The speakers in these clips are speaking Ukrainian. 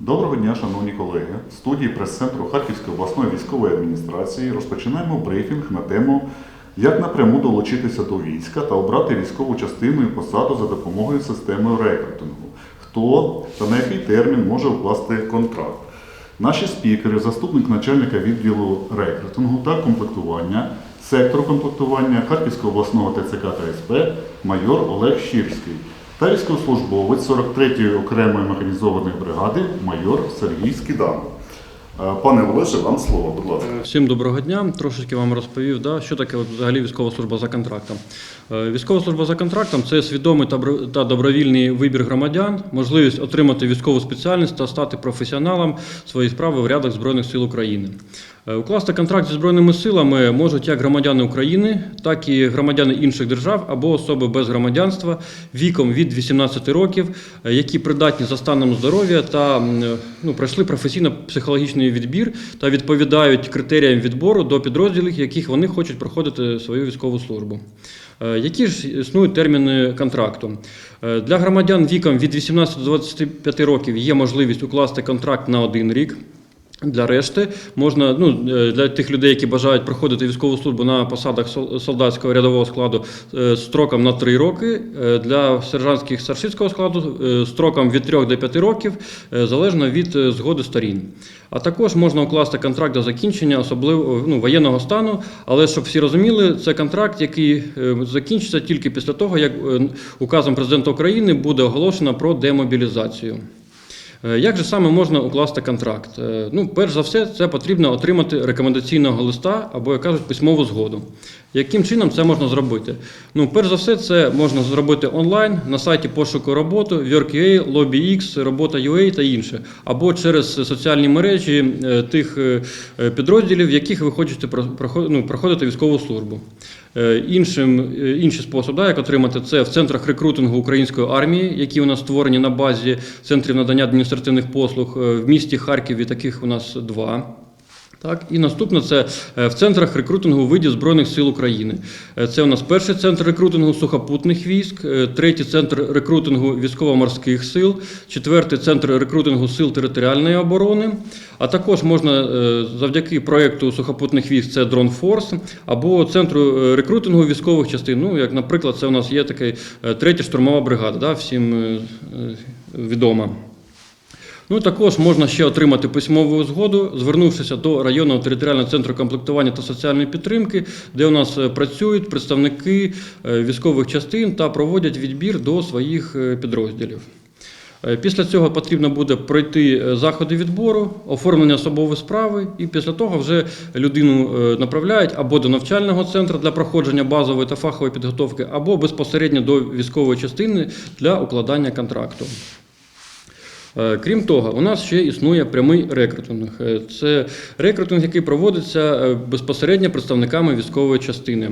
Доброго дня, шановні колеги. В студії прес-центру Харківської обласної військової адміністрації розпочинаємо брифінг на тему, як напряму долучитися до війська та обрати військову частину і посаду за допомогою системи рекрутингу. Хто та на який термін може укласти контракт. Наші спікери, заступник начальника відділу рекрутингу та комплектування, сектору комплектування Харківського обласного ТЦК та СП майор Олег Щирський та військовослужбовець 43-ї окремої механізованої бригади майор Сергій Скіданов. Е, Пане Олеже, вам слово, будь ласка. Всім доброго дня. Трошечки вам розповів, да, що таке взагалі військова служба за контрактом. Е, Військова служба за контрактом це свідомий та добровільний вибір громадян, можливість отримати військову спеціальність та стати професіоналом своєї справи в рядах Збройних сил України. Е, Укласти контракт зі Збройними силами можуть як громадяни України, так і громадяни інших держав або особи без громадянства віком від 18 років, е, які придатні за станом здоров'я та ну, пройшли професійно-психологічний відбір та відповідають критеріям відбору до підрозділів, яких вони хочуть проходити свою військову службу. Е, Які ж існують терміни контракту? Для громадян віком від 18 до 25 років є можливість укласти контракт на один рік. Для решти можна, ну е, для тих людей, які бажають проходити військову службу на посадах солдатського рядового складу е, строком на 3 роки, е, для сержантських старшинського складу строком від 3 до 5 років, залежно від згоди сторін. А також можна укласти контракт до закінчення особливо ну, воєнного стану, але щоб всі розуміли, це контракт, який закінчиться тільки після того, як указом президента України буде оголошено про демобілізацію. Е, Як же саме можна укласти контракт? Е, Ну, перш за все, це потрібно отримати рекомендаційного листа або, як кажуть, письмову згоду. Яким чином це можна зробити? Ну, перш за все, це можна зробити онлайн на сайті пошуку роботи, Work.ua, LobbyX, Робота.ua та інше, або через соціальні мережі е, тих підрозділів, в яких ви хочете ну, проходити військову службу. Е, Іншим, е, інший спосіб, да, як отримати це в центрах рекрутингу української армії, які у нас створені на базі центрів надання адміністративних послуг. Е, В місті Харкові таких у нас два. Так, і наступне це е, в центрах рекрутингу видів Збройних сил України. Е, Це у нас перший центр рекрутингу сухопутних військ, е, третій центр рекрутингу військово-морських сил, четвертий центр рекрутингу сил територіальної оборони. А також можна завдяки проєкту сухопутних військ це Force або центру рекрутингу військових частин. Ну, як, наприклад, це у нас є така третя штурмова бригада, да, всім відома. Ну, також можна ще отримати письмову згоду, звернувшися до районного територіального центру комплектування та соціальної підтримки, де у нас е, працюють представники е, військових частин та проводять відбір до своїх е, підрозділів. Після цього потрібно буде пройти заходи відбору, оформлення особової справи, і після того вже людину направляють або до навчального центру для проходження базової та фахової підготовки, або безпосередньо до військової частини для укладання контракту. Е, Крім того, у нас ще існує прямий рекрутинг. Е, Це рекрутинг, який проводиться е, безпосередньо представниками військової частини,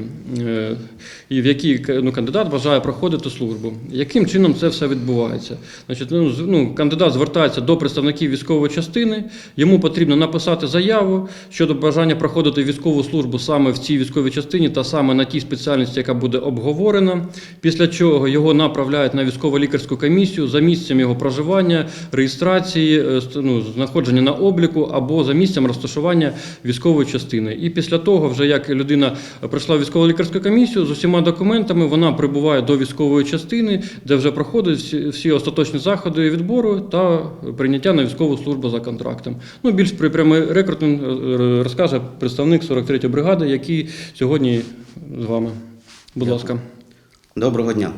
і в якій ну, кандидат бажає проходити службу. Яким чином це все відбувається? Значить, ну, ну, кандидат звертається до представників військової частини, йому потрібно написати заяву щодо бажання проходити військову службу саме в цій військовій частині та саме на тій спеціальності, яка буде обговорена. Після чого його направляють на військово-лікарську комісію за місцем його проживання, реєстрації, е, ну, знаходження на обліку або за місцем розташування військової частини. І після того, вже як людина пройшла військово-лікарську комісію з усіма документами, вона прибуває до військової частини, де вже проходять всі, всі остаточні заходи відбору та прийняття на військову службу за контрактом. Ну, більш при прямий рекрутинг е, розкаже представник 43-ї бригади, який сьогодні з вами. Будь ласка. Доброго дня.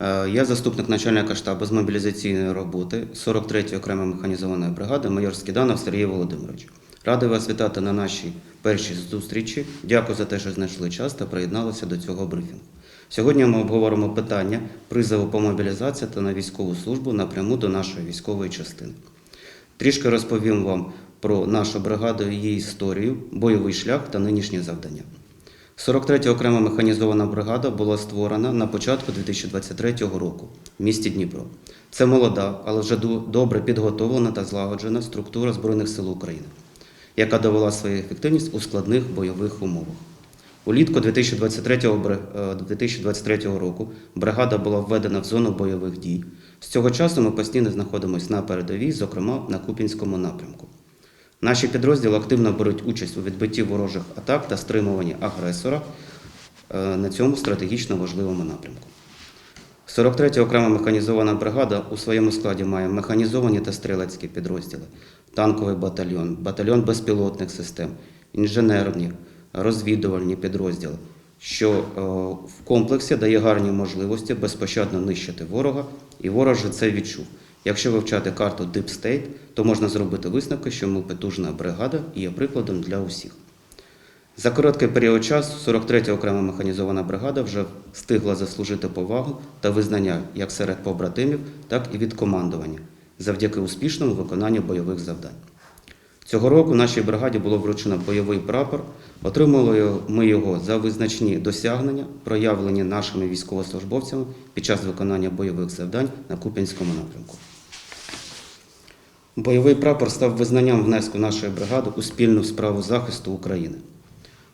Е, Я заступник начальника штабу з мобілізаційної роботи 43-ї окремої механізованої бригади майор Скіданов Сергій Володимирович. Радий вас вітати на нашій першій зустрічі. Дякую за те, що знайшли час та приєдналися до цього брифінгу. Сьогодні ми обговоримо питання призову по мобілізації та на військову службу напряму до нашої військової частини. Трішки розповім вам про нашу бригаду, її історію, бойовий шлях та нинішні завдання. 43 окрема механізована бригада була створена на початку 2023 року в місті Дніпро. Це молода, але вже добре підготовлена та злагоджена структура Збройних сил України, яка довела свою ефективність у складних бойових умовах. Улітку 2023, бри- е, 2023 року бригада була введена в зону бойових дій. З цього часу ми постійно знаходимося на передовій, зокрема на Купінському напрямку. Наші підрозділи активно беруть участь у відбитті ворожих атак та стримуванні агресора е, на цьому стратегічно важливому напрямку. 43 окрема механізована бригада у своєму складі має механізовані та стрілецькі підрозділи, танковий батальйон, батальйон безпілотних систем, інженерні, розвідувальні підрозділи, що е, в комплексі дає гарні можливості безпощадно нищити ворога, і ворог же це відчув. Якщо вивчати карту Deep State, то можна зробити висновки, що ми потужна бригада і є прикладом для усіх. За короткий період часу 43 окрема механізована бригада вже встигла заслужити повагу та визнання як серед побратимів, так і від командування завдяки успішному виконанню бойових завдань. Цього року нашій бригаді було вручено бойовий прапор. Отримали ми його за визначні досягнення, проявлені нашими військовослужбовцями під час виконання бойових завдань на Куп'янському напрямку. Бойовий прапор став визнанням внеску нашої бригади у спільну справу захисту України.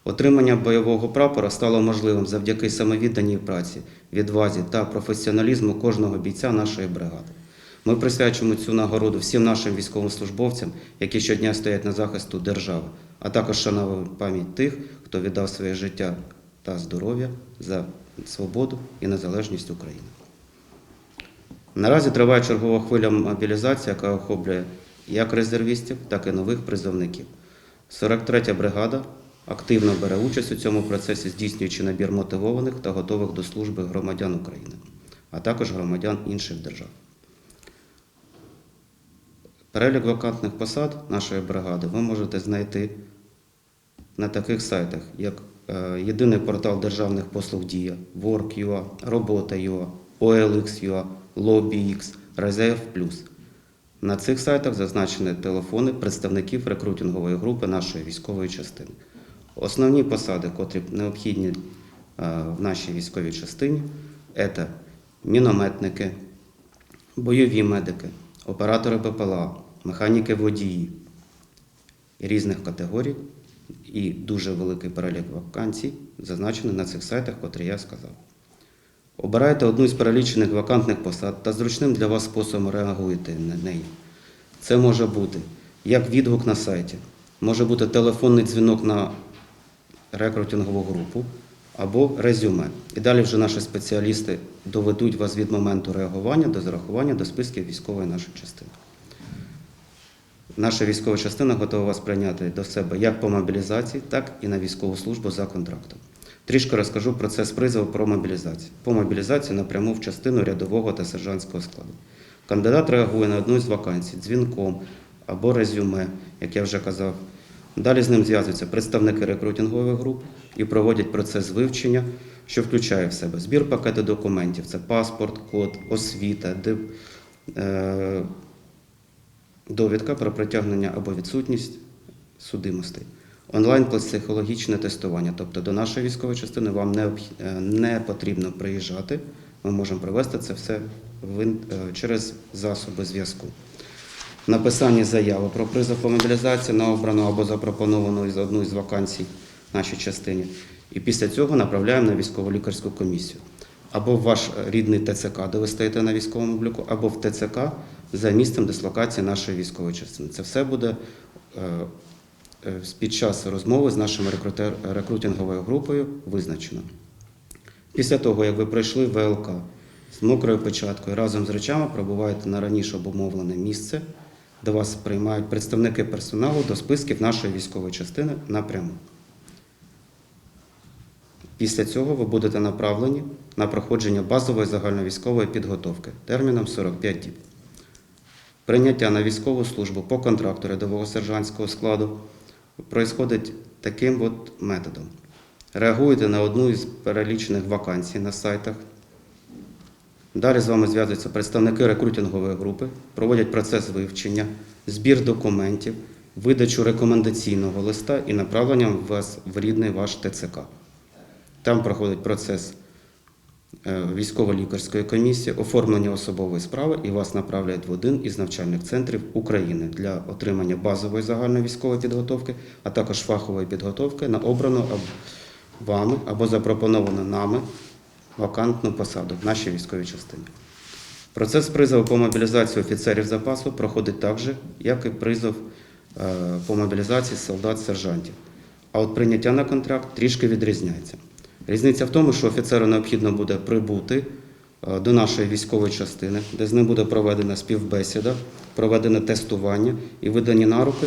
Отримання бойового прапора стало можливим завдяки самовідданій праці, відвазі та професіоналізму кожного бійця нашої бригади. Ми присвячуємо цю нагороду всім нашим військовослужбовцям, які щодня стоять на захисту держави, а також шануємо пам'ять тих, хто віддав своє життя та здоров'я за свободу і незалежність України. Наразі триває чергова хвиля мобілізації, яка охоплює як резервістів, так і нових призовників. 43-я бригада активно бере участь у цьому процесі, здійснюючи набір мотивованих та готових до служби громадян України, а також громадян інших держав. Перелік вакантних посад нашої бригади ви можете знайти на таких сайтах, як е, єдиний портал державних послуг Дія, Work.ua, Робота.ua, OLX.ua, LobbyX, Резерв Плюс. На цих сайтах зазначені телефони представників рекрутингової групи нашої військової частини. Основні посади, котрі необхідні е, в нашій військовій частині, це мінометники, бойові медики, оператори БПЛА, механіки водії різних категорій і дуже великий перелік вакансій зазначений на цих сайтах, котрі я сказав. Обирайте одну із перелічених вакантних посад та зручним для вас способом реагуєте на неї. Це може бути як відгук на сайті, може бути телефонний дзвінок на рекрутингову групу або резюме. І далі вже наші спеціалісти доведуть вас від моменту реагування до зарахування до списків військової нашої частини. Наша військова частина готова вас прийняти до себе як по мобілізації, так і на військову службу за контрактом. Трішки розкажу процес призову про мобілізацію. По мобілізації напряму в частину рядового та сержантського складу. Кандидат реагує на одну з вакансій дзвінком або резюме, як я вже казав. Далі з ним зв'язуються представники рекрутингових груп і проводять процес вивчення, що включає в себе збір пакету документів: це паспорт, код, освіта, дип- е, довідка про притягнення або відсутність судимостей. Онлайн психологічне тестування, тобто до нашої військової частини вам не, е, не потрібно приїжджати. Ми можемо провести це все е, через засоби зв'язку. Написання заяви про призов по мобілізації на обрану або запропоновану із одну із вакансій нашій частині. І після цього направляємо на військово лікарську комісію. Або в ваш рідний ТЦК, де ви стоїте на військовому обліку, або в ТЦК за місцем дислокації нашої військової частини. Це все буде е, під час розмови з нашою рекрутинговою групою визначено. Після того, як ви пройшли ВЛК з мокрою печаткою разом з речами, пробуваєте на раніше обумовлене місце, де вас приймають представники персоналу до списків нашої військової частини напряму. Після цього ви будете направлені на проходження базової загальновійськової підготовки терміном 45 діб. Прийняття на військову службу по контракту рядового сержантського складу происходить таким от методом. Реагуєте на одну із перелічених вакансій на сайтах. Далі з вами зв'язуються представники рекрутингової групи, проводять процес вивчення, збір документів, видачу рекомендаційного листа і направленням вас в рідний ваш ТЦК. Там проходить процес військово-лікарської комісії, оформлення особової справи і вас направляють в один із навчальних центрів України для отримання базової загальної військової підготовки, а також фахової підготовки на обрану вами або запропоновану нами вакантну посаду в нашій військовій частині. Процес призову по мобілізації офіцерів запасу проходить так же, як і призов е, по мобілізації солдат-сержантів. А от прийняття на контракт трішки відрізняється. Різниця в тому, що офіцеру необхідно буде прибути е, до нашої військової частини, де з ним буде проведена співбесіда, проведене тестування і видані на руки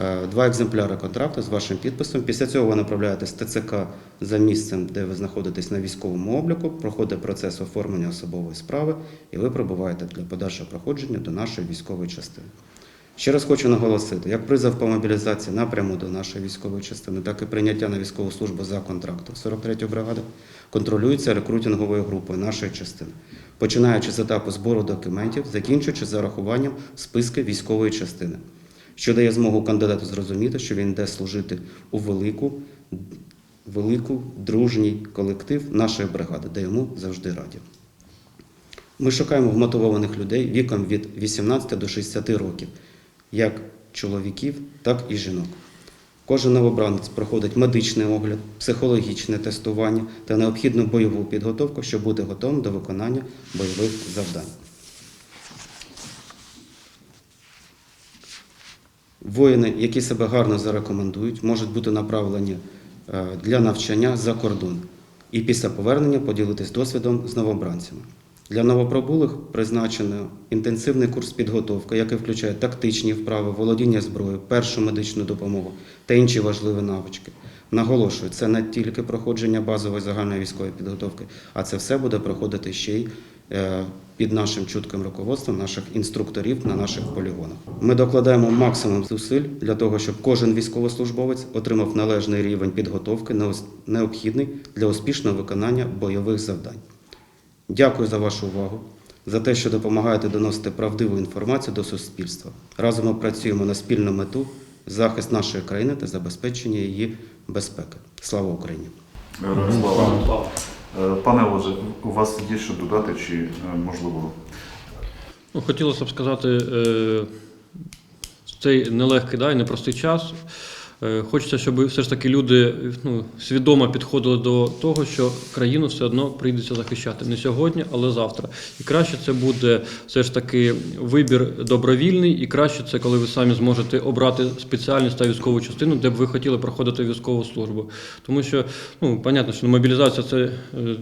е, два екземпляри контракту з вашим підписом. Після цього ви направляєтесь в ТЦК за місцем, де ви знаходитесь на військовому обліку, проходить процес оформлення особової справи, і ви прибуваєте для подальшого проходження до нашої військової частини. Ще раз хочу наголосити, як призов по мобілізації напряму до нашої військової частини, так і прийняття на військову службу за контрактом 43-ї бригади контролюється рекрутинговою групою нашої частини, починаючи з етапу збору документів, закінчуючи зарахуванням списки військової частини, що дає змогу кандидату зрозуміти, що він йде служити у велику, велику дружній колектив нашої бригади, де йому завжди раді. Ми шукаємо вмотивованих людей віком від 18 до 60 років, як чоловіків, так і жінок. Кожен новобранець проходить медичний огляд, психологічне тестування та необхідну бойову підготовку, щоб бути готовим до виконання бойових завдань. Воїни, які себе гарно зарекомендують, можуть бути направлені е, для навчання за кордон і після повернення поділитись досвідом з новобранцями. Для новоприбулих призначено інтенсивний курс підготовки, який включає тактичні вправи, володіння зброєю, першу медичну допомогу та інші важливі навички. Наголошую, це не тільки проходження базової загальної військової підготовки, а це все буде проходити ще й е, під нашим чутким руководством наших інструкторів на наших полігонах. Ми докладаємо максимум зусиль для того, щоб кожен військовослужбовець отримав належний рівень підготовки, необхідний для успішного виконання бойових завдань. Дякую за вашу увагу, за те, що допомагаєте доносити правдиву інформацію до суспільства. Разом ми працюємо на спільну мету захист нашої країни та забезпечення її безпеки. Слава Україні! Слава. Пане Олеже, у вас є що додати, чи е, можливо? Ну, хотілося б сказати, е, в цей нелегкий да, і непростий час. Е, Хочеться, щоб все ж таки люди ну, свідомо підходили до того, що країну все одно прийдеться захищати не сьогодні, але завтра. І краще це буде все ж таки вибір добровільний, і краще це, коли ви самі зможете обрати спеціальність та військову частину, де б ви хотіли проходити військову службу. Тому що, ну, понятно, що мобілізація це е,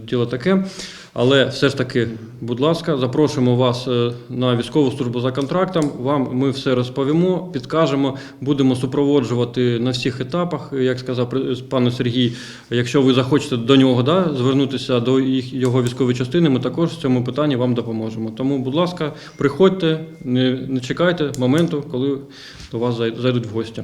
діло таке. Але все ж таки, будь ласка, запрошуємо вас е, на військову службу за контрактом. Вам ми все розповімо, підкажемо, будемо супроводжувати на всіх етапах. Як сказав при- пан Сергій, якщо ви захочете до нього да, звернутися до його військової частини, ми також в цьому питанні вам допоможемо. Тому, будь ласка, приходьте, не, не чекайте моменту, коли до вас зайдуть в гості.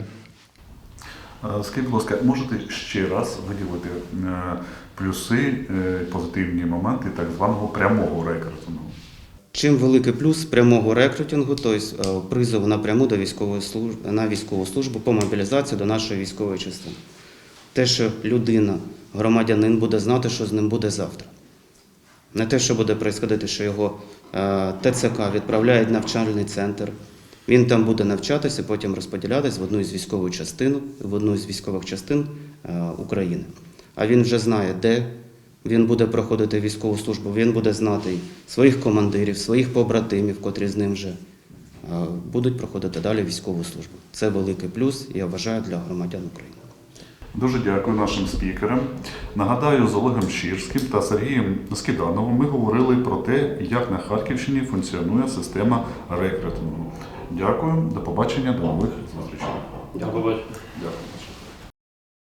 Е, Скажіть, будь ласка, можете ще раз виділити е, плюси, е, позитивні моменти так званого прямого рекрутингу? Чим великий плюс прямого рекрутингу, тобто е, призову напряму до військової служби на військову службу по мобілізації до нашої військової частини. Те, що людина, громадянин буде знати, що з ним буде завтра. Не те, що буде відбуватися, що його е, ТЦК відправляють в навчальний центр. Він там буде навчатися, потім розподілятись в одну із військових частин, в одну з військових частин України. А він вже знає, де він буде проходити військову службу, він буде знати своїх командирів, своїх побратимів, котрі з ним вже будуть проходити далі військову службу. Це великий плюс, я вважаю, для громадян України. Дуже дякую нашим спікерам. Нагадаю, з Олегом Щирським та Сергієм Скидановим ми говорили про те, як на Харківщині функціонує система рекрутингу. Дякую, до побачення, до нових зустрічей. Дякую. Дякую.